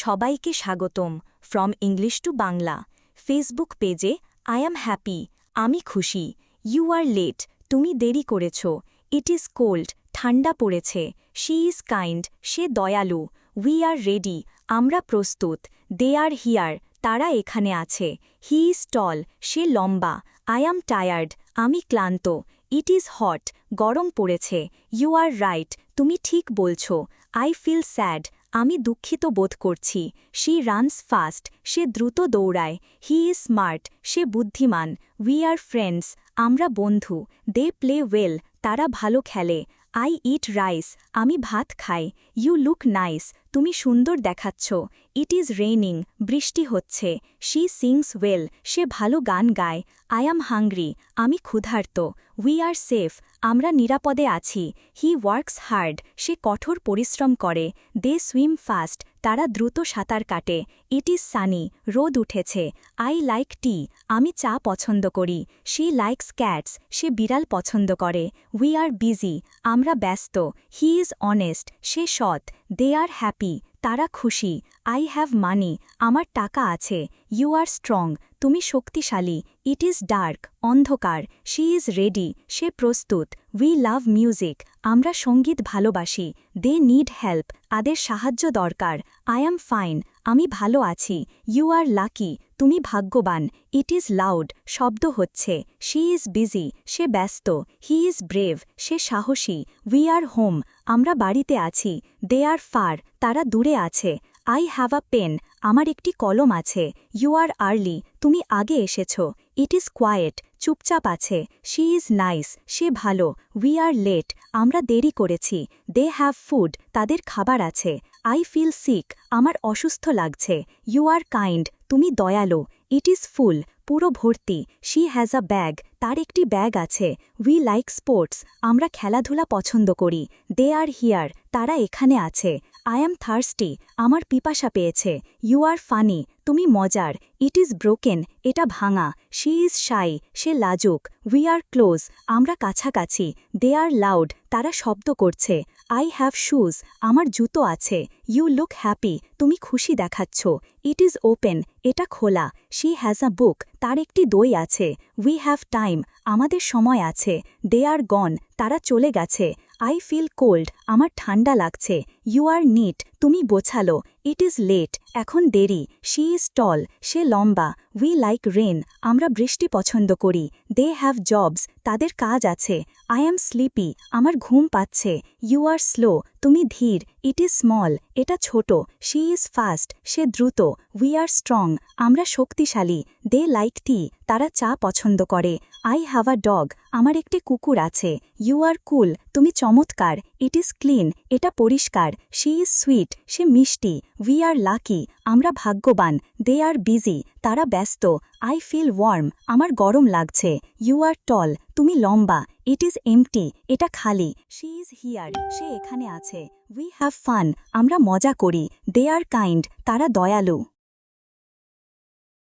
সবাইকে স্বাগতম। From English to Bangla Facebook পেজে আই অ্যাম হ্যাপি আমি খুশি। ইউ আর লেট তুমি দেরি করেছ। ইট ইজ কোল্ড ঠান্ডা পড়েছে। শি ইজ কাইন্ড সে দয়ালু। উই আর রেডি আমরা প্রস্তুত। দে আর হিয়ার তারা এখানে আছে। হি ইজ টল সে লম্বা। আই অ্যাম টায়ার্ড আমি ক্লান্ত। ইট ইজ হট গরম পড়েছে। ইউ আর রাইট তুমি ঠিক বলছ। আই ফিল স্যাড আমি দুঃখিত বোধ করছি। শি রানস ফাস্ট সে দ্রুত দৌড়ায়। হি ইজ স্মার্ট সে বুদ্ধিমান। উই আর ফ্রেন্ডস আমরা বন্ধু। দে প্লে ওয়েল তারা ভালো খেলে। আই ইট রাইস আমি ভাত খাই। ইউ লুক নাইস তুমি সুন্দর দেখাচ্ছ। ইট ইজ রেইনিং বৃষ্টি হচ্ছে। শি সিংস ওয়েল সে ভালো গান গায়। আই অ্যাম হাংরি আমি ক্ষুধার্ত। উই আর সেফ আমরা নিরাপদে আছি। হি ওয়ার্কস হার্ড সে কঠোর পরিশ্রম করে। দে সুইম ফাস্ট তারা দ্রুত সাঁতার কাটে। ইট ইজ সানি, রোদ উঠেছে। আই লাইক টি, আমি চা পছন্দ করি। শি লাইকস ক্যাটস, সে বিড়াল পছন্দ করে। উই আর বিজি, আমরা ব্যস্ত। হি ইজ অনেস্ট, সে সৎ। দে আর হ্যাপি, তারা খুশি। আই হ্যাভ মানি, আমার টাকা আছে। ইউ আর স্ট্রং তুমি শক্তিশালী ইট ইজ ডার্ক অন্ধকার শি ইজ রেডি সে প্রস্তুত উই লাভ মিউজিক আমরা সংগীত ভালোবাসি দে নিড হেল্প আদের সাহায্য দরকার আই অ্যাম ফাইন আমি ভালো আছি ইউ আর লাকি তুমি ভাগ্যবান ইট ইজ লাউড শব্দ হচ্ছে শি ইজ বিজি সে ব্যস্ত হি ইজ ব্রেভ সে সাহসী উই আর হোম আমরা বাড়িতে আছি দে আর ফার তারা দূরে আছে আই হ্যাভ আ পেন আমার একটি কলম আছে। ইউ আর আর্লি তুমি আগে এসেছ। ইট ইজ কোয়েট চুপচাপ আছে। শি ইজ নাইস সে ভালো। উই আর লেট আমরা দেরি করেছি। দে হ্যাভ ফুড তাদের খাবার আছে। আই ফিল সিক আমার অসুস্থ লাগছে। ইউ আর কাইন্ড তুমি দয়ালু। ইট ইজ ফুল পুরো ভর্তি। শি হ্যাজ আ ব্যাগ তার একটি ব্যাগ আছে। উই লাইক স্পোর্টস আমরা খেলাধুলা পছন্দ করি। দে আর হিয়ার তারা এখানে আছে। আই অ্যাম থার্স্টি, আমার পিপাসা পেয়েছে। ইউ আর ফানি, তুমি মজার। ইট ইজ ব্রোকেন, এটা ভাঙা। শি ইজ শাই, সে লাজুক। উই আর ক্লোজ, আমরা কাছাকাছি। দে আর লাউড, তারা শব্দ করছে। আই হ্যাভ শুজ, আমার জুতো আছে। ইউ লুক হ্যাপি, তুমি খুশি দেখাচ্ছ। ইট ইজ ওপেন, এটা খোলা। শি হ্যাজ আ বুক, তার একটি দই আছে। উই হ্যাভ টাইম, আমাদের সময় আছে। দে আর গন, তারা চলে গেছে। আই ফিল কোল্ড, আমার ঠান্ডা লাগছে। ইউ আর নিট তুমি বোছালো ইট ইজ লেট এখন দেরি। শি ইজ টল সে লম্বা। উই লাইক রেন আমরা বৃষ্টি পছন্দ করি। দে হ্যাভ জবস তাদের কাজ আছে। আই অ্যাম স্লিপি আমার ঘুম পাচ্ছে। ইউ আর স্লো তুমি ধীর। ইট ইজ স্মল এটা ছোট। শি ইজ ফাস্ট সে দ্রুত। উই আর স্ট্রং আমরা শক্তিশালী। দে লাইক টি তারা চা পছন্দ করে। আই হ্যাভ আ ডগ আমার একটি কুকুর আছে। ইউ আর কুল তুমি চমৎকার। ইট ইজ ক্লিন এটা পরিষ্কার। শি ইজ সুইট সে মিষ্টি। উই আর লাকি আমরা ভাগ্যবান দে আর বিজি তারা ব্যস্ত আই ফিল ওয়ার্ম আমার গরম লাগছে ইউ আর টল তুমি লম্বা ইট ইজ এমটি এটা খালি শি ইজ হিয়ার সে এখানে আছে উই হ্যাভ ফান আমরা মজা করি দে আর কাইন্ড তারা দয়ালু।